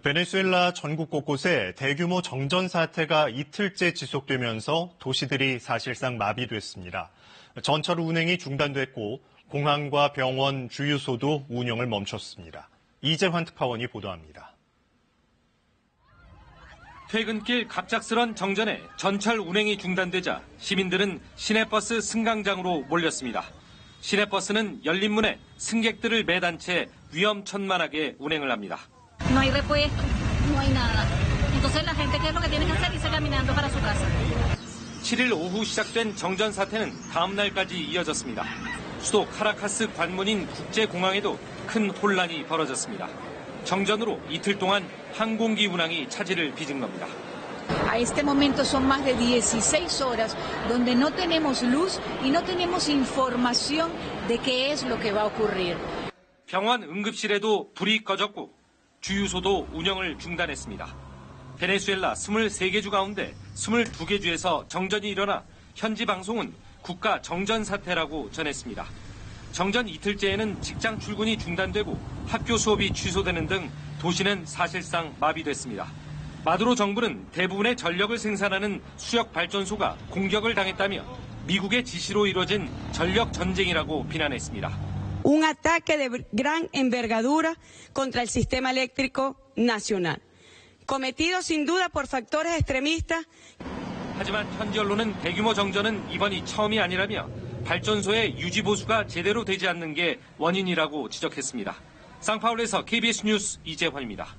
베네수엘라 전국 곳곳에 대규모 정전 사태가 이틀째 지속되면서 도시들이 사실상 마비됐습니다. 전철 운행이 중단됐고 공항과 병원, 주유소도 운영을 멈췄습니다. 이재환 특파원이 보도합니다. 퇴근길 갑작스런 정전에 전철 운행이 중단되자 시민들은 시내버스 승강장으로 몰렸습니다. 시내버스는 열린 문에 승객들을 매단 채 위험천만하게 운행을 합니다. No hay repuesto, no hay nada. Entonces la gente, ¿qué es lo que tiene que hacer? Irse caminando para su casa. 7일 오후 시작된 정전 사태는 다음 날까지 이어졌습니다. 수도 카라카스 관문인 국제공항에도 큰 혼란이 벌어졌습니다. 정전으로 이틀 동안 항공기 운항이 차질을 빚은 겁니다. A este momento son más de 16 horas donde no tenemos luz y no tenemos información de qué es lo que va a ocurrir. 병원 응급실에도 불이 꺼졌고 주유소도 운영을 중단했습니다. 베네수엘라 23개 주 가운데 22개 주에서 정전이 일어나 현지 방송은 국가 정전 사태라고 전했습니다. 정전 이틀째에는 직장 출근이 중단되고 학교 수업이 취소되는 등 도시는 사실상 마비됐습니다. 마두로 정부는 대부분의 전력을 생산하는 수력 발전소가 공격을 당했다며 미국의 지시로 이뤄진 전력 전쟁이라고 비난했습니다. Un ataque de gran envergadura contra el sistema eléctrico nacional, cometido sin duda por factores extremistas 하지만 현지 언론은 대규모 정전은 이번이 처음이 아니라며 발전소의 유지 보수가 제대로 되지 않는 게 원인이라고 지적했습니다. 상파울에서 KBS 뉴스 이재환입니다.